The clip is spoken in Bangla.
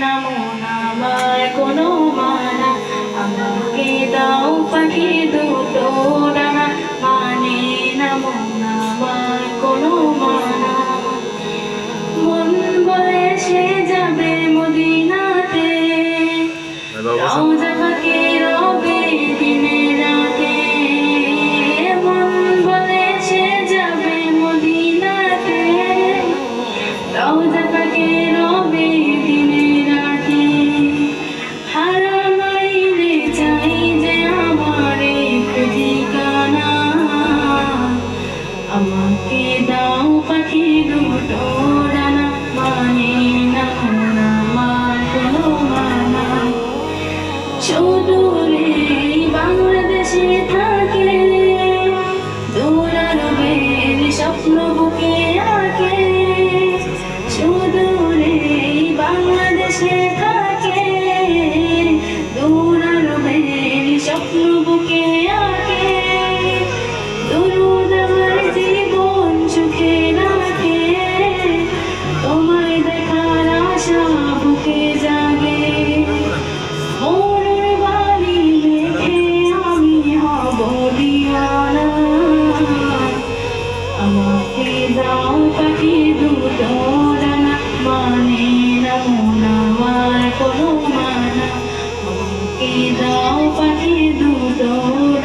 నమో నామ বুকে দাও পাখি দুটো ডানা? মানে বাংলাদেশে থাকে দৌড়ানো স্বপ্ন বুকে দাও পাখি দুটো।